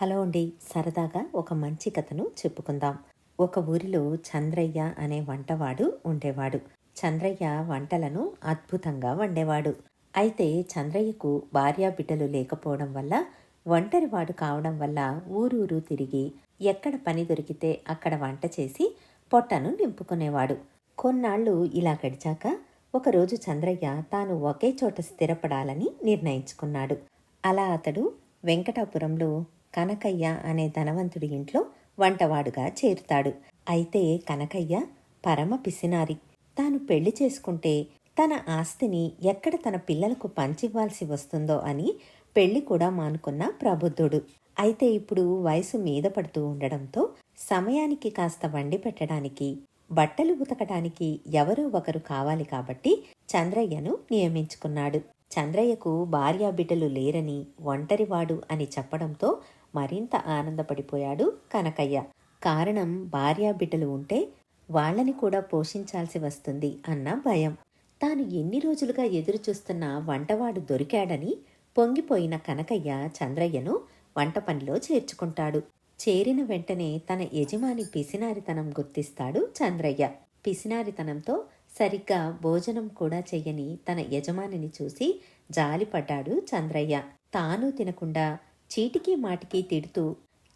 Hello అండి. సరదాగా ఒక మంచి కథను చెప్పుకుందాం. ఒక ఊరిలో చంద్రయ్య అనే వంటవాడు ఉండేవాడు. చంద్రయ్య వంటలను అద్భుతంగా వండేవాడు. అయితే చంద్రయ్యకు భార్యా బిడ్డలు లేకపోవడం వల్ల ఒంటరివాడు కావడం వల్ల ఊరూరు తిరిగి ఎక్కడ పని దొరికితే అక్కడ వంట చేసి పొట్టను నింపుకునేవాడు. కొన్నాళ్ళు ఇలా గడిచాక ఒకరోజు చంద్రయ్య తాను ఒకే చోట స్థిరపడాలని నిర్ణయించుకున్నాడు. అలా అతడు వెంకటాపురంలో కనకయ్య అనే ధనవంతుడి ఇంట్లో వంటవాడుగా చేరుతాడు. అయితే కనకయ్య పరమ పిసినారి. తాను పెళ్ళి చేసుకుంటే తన ఆస్తిని ఎక్కడ తన పిల్లలకు పంచివ్వాల్సి వస్తుందో అని పెళ్ళి కూడా మానుకున్న ప్రబుద్ధుడు. అయితే ఇప్పుడు వయసు మీద పడుతూ ఉండడంతో సమయానికి కాస్త వండి పెట్టడానికి బట్టలు ఉతకడానికి ఎవరో ఒకరు కావాలి కాబట్టి చంద్రయ్యను నియమించుకున్నాడు. చంద్రయ్యకు భార్యా బిడ్డలు లేరని ఒంటరివాడు అని చెప్పడంతో మరింత ఆనందపడిపోయాడు కనకయ్య. కారణం భార్యా బిడ్డలు ఉంటే వాళ్ళని కూడా పోషించాల్సి వస్తుంది అన్న భయం. తాను ఎన్ని రోజులుగా ఎదురుచూస్తున్న వంటవాడు దొరికాడని పొంగిపోయిన కనకయ్య చంద్రయ్యను వంట పనిలో చేర్చుకుంటాడు. చేరిన వెంటనే తన యజమాని పిసినారితనం గుర్తిస్తాడు చంద్రయ్య. పిసినారితనంతో సరిగ్గా భోజనం కూడా చెయ్యని తన యజమానిని చూసి జాలిపడ్డాడు చంద్రయ్య. తాను తినకుండా చీటికి మాటికి తిడుతూ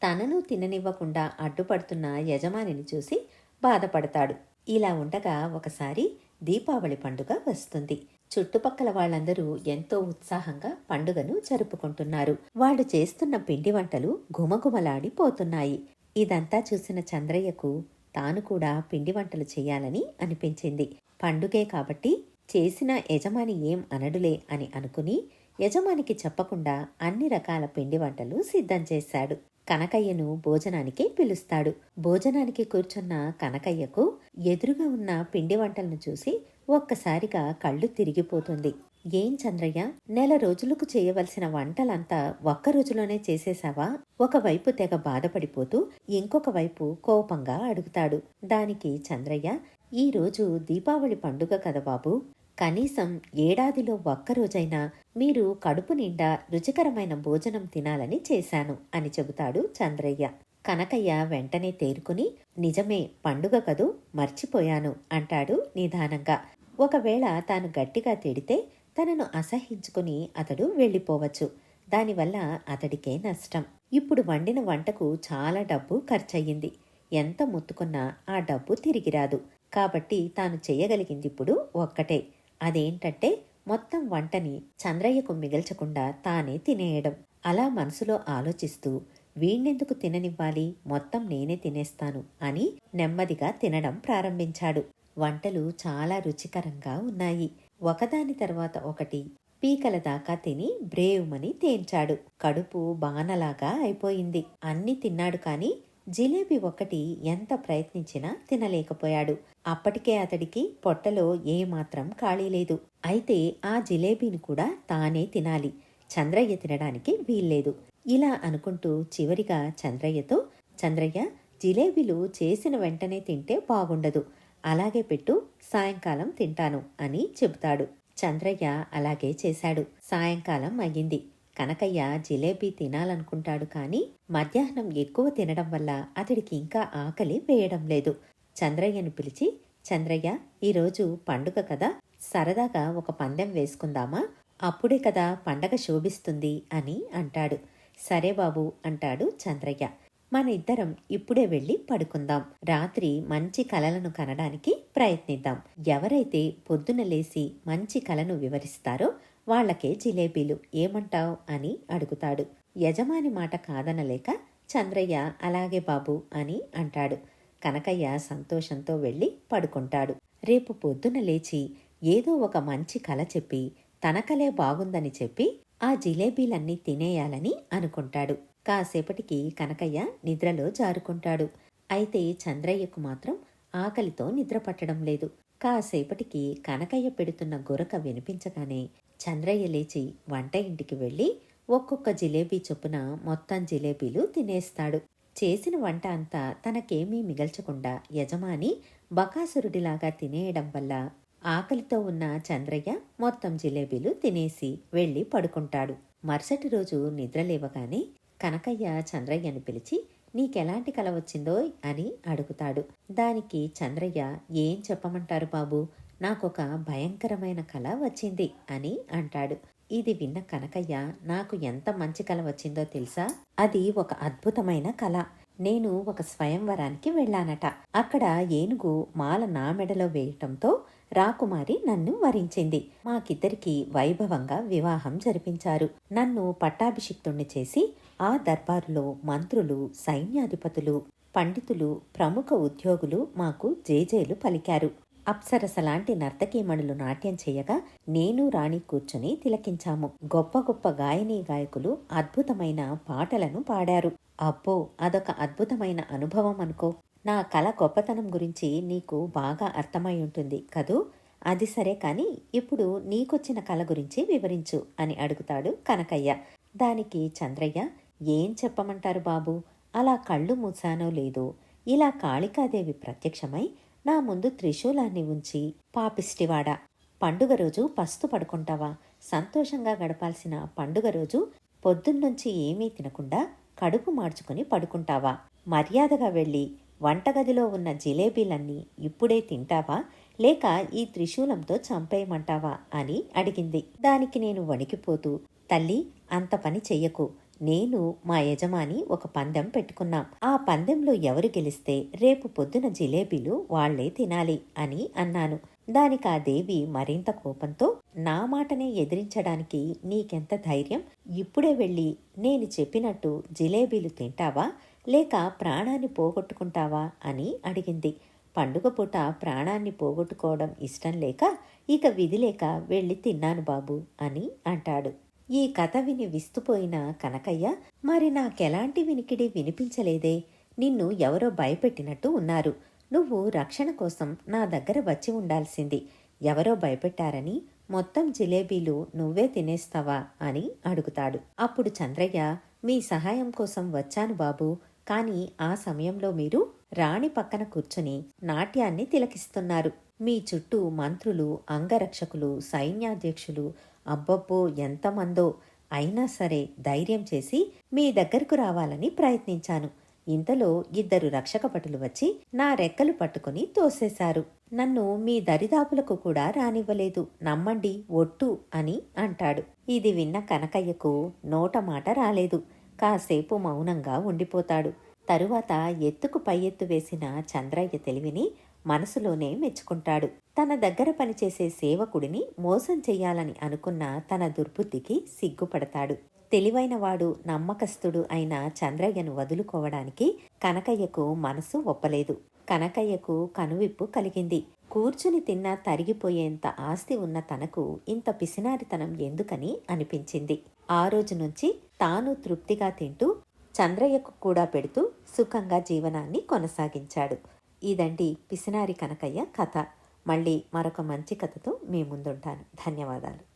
తనను తిననివ్వకుండా అడ్డుపడుతున్న యజమానిని చూసి బాధపడతాడు. ఇలా ఉండగా ఒకసారి దీపావళి పండుగ వస్తుంది. చుట్టుపక్కల వాళ్ళందరూ ఎంతో ఉత్సాహంగా పండుగను జరుపుకుంటున్నారు. వాళ్ళు చేస్తున్న పిండి వంటలు గుమగుమలాడిపోతున్నాయి ఇదంతా చూసిన చంద్రయ్యకు తాను కూడా పిండి వంటలు చేయాలని అనిపించింది. పండుగే కాబట్టి చేసిన యజమాని ఏం అనడులే అని అనుకుని యజమానికి చెప్పకుండా అన్ని రకాల పిండి వంటలు సిద్ధం చేశాడు. కనకయ్యను భోజనానికి పిలుస్తాడు. భోజనానికి కూర్చున్న కనకయ్యకు ఎదురుగా ఉన్న పిండి వంటలను చూసి ఒక్కసారిగా కళ్ళు తిరిగిపోతుంది. ఏం చంద్రయ్య నెల రోజులకు చేయవలసిన వంటలంతా ఒక్క రోజులోనే చేసేశావా? ఒకవైపు తెగ బాధపడిపోతూ ఇంకొక వైపు కోపంగా అడుగుతాడు. దానికి చంద్రయ్య ఈరోజు దీపావళి పండుగ కదా బాబు. కనీసం ఏడాదిలో ఒక్కరోజైనా మీరు కడుపు నిండా రుచికరమైన భోజనం తినాలని చేశాను అని చెబుతాడు చంద్రయ్య. కనకయ్య వెంటనే తేరుకుని నిజమే పండుగ కదూ మర్చిపోయాను అంటాడు నిదానంగా. ఒకవేళ తాను గట్టిగా తిడితే తనను అసహించుకుని అతడు వెళ్ళిపోవచ్చు. దానివల్ల అతడికే నష్టం. ఇప్పుడు వండిన వంటకు చాలా డబ్బు ఖర్చయింది ఎంత ముత్తుకున్నా ఆ డబ్బు తిరిగిరాదు కాబట్టి తాను చేయగలిగింది ఇప్పుడు ఒక్కటే. అదేంటంటే మొత్తం వంటని చంద్రయ్యకు మిగల్చకుండా తానే తినేయడం. అలా మనసులో ఆలోచిస్తూ వీణ్ణెందుకు తిననివ్వాలి? మొత్తం నేనే తినేస్తాను అని నెమ్మదిగా తినడం ప్రారంభించాడు. వంటలు చాలా రుచికరంగా ఉన్నాయి. ఒకదాని తర్వాత ఒకటి పీకల దాకా తిని బ్రేవుమని తేంచాడు. కడుపు బాణలాగా అయిపోయింది. అన్ని తిన్నాడు కానీ జిలేబీ ఒకటి ఎంత ప్రయత్నించినా తినలేకపోయాడు. అప్పటికే అతడికి పొట్టలో ఏమాత్రం ఖాళీ లేదు. అయితే ఆ జిలేబీని కూడా తానే తినాలి. చంద్రయ్య తినడానికి వీల్లేదు. ఇలా అనుకుంటూ చివరిగా చంద్రయ్యతో చంద్రయ్య జిలేబీలు చేసిన వెంటనే తింటే బాగుండదు. అలాగే పెట్టు సాయంకాలం తింటాను అని చెబుతాడు. చంద్రయ్య అలాగే చేశాడు. సాయంకాలం అయ్యింది. కనకయ్య జిలేబీ తినాలనుకుంటాడు కానీ మధ్యాహ్నం ఎక్కువ తినడం వల్ల అతడికి ఇంకా ఆకలి వేయడం లేదు. చంద్రయ్యను పిలిచి చంద్రయ్య ఈరోజు పండుగ కదా సరదాగా ఒక పందెం వేసుకుందామా? అప్పుడే కదా పండగ శోభిస్తుంది అని అంటాడు. సరే బాబు అంటాడు చంద్రయ్య. మన ఇద్దరం ఇప్పుడే వెళ్ళి పడుకుందాం. రాత్రి మంచి కలలను కనడానికి ప్రయత్నిద్దాం. ఎవరైతే పొద్దున లేసి మంచి కలను వివరిస్తారో వాళ్ళకే జిలేబీలు ఏమంటావ్ అని అడుగుతాడు. యజమాని మాట కాదనలేక చంద్రయ్య అలాగే బాబు అని అంటాడు. కనకయ్య సంతోషంతో వెళ్ళి పడుకుంటాడు. రేపు పొద్దున లేచి ఏదో ఒక మంచి కల చెప్పి తన కలే బాగుందని చెప్పి ఆ జిలేబీలన్నీ తినేయాలని అనుకుంటాడు. కాసేపటికి కనకయ్య నిద్రలో జారుకుంటాడు. అయితే చంద్రయ్యకు మాత్రం ఆకలితో నిద్ర పట్టడం లేదు. కాసేపటికి కనకయ్య పెడుతున్న గురక వినిపించగానే చంద్రయ్య లేచి వంట ఇంటికి వెళ్ళి ఒక్కొక్క జిలేబీ చొప్పున మొత్తం జిలేబీలు తినేస్తాడు. చేసిన వంట అంతా తనకేమీ మిగల్చకుండా యజమాని బకాసురుడిలాగా తినేయడం వల్ల ఆకలితో ఉన్న చంద్రయ్య మొత్తం జిలేబీలు తినేసి వెళ్ళి పడుకుంటాడు. మరుసటి రోజు నిద్రలేవగానే కనకయ్య చంద్రయ్యను పిలిచి నీకెలాంటి కల వచ్చిందో అని అడుగుతాడు. దానికి చంద్రయ్య ఏం చెప్పమంటారు బాబు? నాకొక భయంకరమైన కళ వచ్చింది అని అంటాడు. ఇది విన్న కనకయ్య నాకు ఎంత మంచి కళ వచ్చిందో తెలుసా? అది ఒక అద్భుతమైన కళ నేను ఒక స్వయంవరానికి వెళ్ళానట. అక్కడ ఏనుగు మాల నా మెడలో వేయటంతో రాకుమారి నన్ను వరించింది. మాకిద్దరికి వైభవంగా వివాహం జరిపించారు. నన్ను పట్టాభిషిక్తుణ్ణి చేసి ఆ దర్బారులో మంత్రులు సైన్యాధిపతులు పండితులు ప్రముఖ ఉద్యోగులు మాకు జేజేలు పలికారు. అప్సరస లాంటి నర్తకీమణులు నాట్యం చేయగా నేను రాణి కూర్చుని తిలకించాము. గొప్ప గొప్ప గాయనీ గాయకులు అద్భుతమైన పాటలను పాడారు. అబ్బో అదొక అద్భుతమైన అనుభవం అనుకో. నా కళ గొప్పతనం గురించి నీకు బాగా అర్థమై ఉంటుంది కదూ? అది సరే కాని ఇప్పుడు నీకొచ్చిన కళ గురించి వివరించు అని అడుగుతాడు కనకయ్య. దానికి చంద్రయ్య ఏం చెప్పమంటారు బాబు? అలా కళ్ళు మూసానో లేదో? ఇలా కాళికాదేవి ప్రత్యక్షమై నా ముందు త్రిశూలాన్ని ఉంచి పాపిష్టివాడా. పండుగ రోజు పస్తు పడుకుంటావా? సంతోషంగా గడపాల్సిన పండుగ రోజు పొద్దున్నుంచి ఏమీ తినకుండా కడుపు మార్చుకుని పడుకుంటావా? మర్యాదగా వెళ్ళి వంటగదిలో ఉన్న జిలేబీలన్నీ ఇప్పుడే తింటావా? లేక ఈ త్రిశూలంతో చంపేయమంటావా? అని అడిగింది. దానికి నేను వణికిపోతూ తల్లి అంత పని చెయ్యకు. నేను మా యజమాని ఒక పందెం పెట్టుకున్నాం. ఆ పందెంలో ఎవరు గెలిస్తే రేపు పొద్దున జిలేబీలు వాళ్ళే తినాలి అని అన్నాను. దానికి ఆ దేవి మరింత కోపంతో నా మాటనే ఎదిరించడానికి నీకెంత ధైర్యం? ఇప్పుడే వెళ్ళి నేను చెప్పినట్టు జిలేబీలు తింటావా? లేక ప్రాణాన్ని పోగొట్టుకుంటావా? అని అడిగింది. పండుగ పూట ప్రాణాన్ని పోగొట్టుకోవడం ఇష్టం లేక ఇక విధి లేక వెళ్ళి తిన్నాను బాబు అని అంటాడు. ఈ కథ విని విస్తుపోయిన కనకయ్య మరి నాకెలాంటి వినికిడి వినిపించలేదే? నిన్ను ఎవరో భయపెట్టినట్టు ఉన్నారు. నువ్వు రక్షణ కోసం నా దగ్గర వచ్చి ఉండాల్సింది. ఎవరో భయపెట్టారని మొత్తం జిలేబీలు నువ్వే తినేస్తావా? అని అడుగుతాడు. అప్పుడు చంద్రయ్య మీ సహాయం కోసం వచ్చాను బాబు. కానీ ఆ సమయంలో మీరు రాణి పక్కన కూర్చుని నాట్యాన్ని తిలకిస్తున్నారు. మీ చుట్టూ మంత్రులు అంగరక్షకులు సైన్యాధ్యక్షులు అబ్బబ్బో ఎంతమందో అయినా సరే ధైర్యం చేసి మీ దగ్గరకు రావాలని ప్రయత్నించాను. ఇంతలో ఇద్దరు రక్షకపటులు వచ్చి నా రెక్కలు పట్టుకుని తోసేశారు. నన్ను మీ దరిదాపులకు కూడా రానివ్వలేదు. నమ్మండి ఒట్టు అని అంటాడు. ఇది విన్న కనకయ్యకు నోట మాట రాలేదు. కాసేపు మౌనంగా ఉండిపోతాడు. తరువాత ఎత్తుకు పై ఎత్తు వేసిన చంద్రయ్య తెలివిని మనసులోనే మెచ్చుకుంటాడు. తన దగ్గర పనిచేసే సేవకుడిని మోసం చెయ్యాలని అనుకున్న తన దుర్బుద్ధికి సిగ్గుపడతాడు. తెలివైనవాడు నమ్మకస్తుడు అయిన చంద్రయ్యను వదులుకోవడానికి కనకయ్యకు మనసు ఒప్పలేదు. కనకయ్యకు కనువిప్పు కలిగింది. కూర్చుని తిన్నా తరిగిపోయేంత ఆస్తి ఉన్న తనకు ఇంత పిసినారితనం ఎందుకని అనిపించింది. ఆ రోజు నుంచి తాను తృప్తిగా తింటూ చంద్రయ్యకు కూడా పెడుతూ సుఖంగా జీవనాన్ని కొనసాగించాడు. ఇదండి పిసినారి కనకయ్య కథ. మళ్ళీ మరొక మంచి కథతో మీ ముందుంటాను. ధన్యవాదాలు.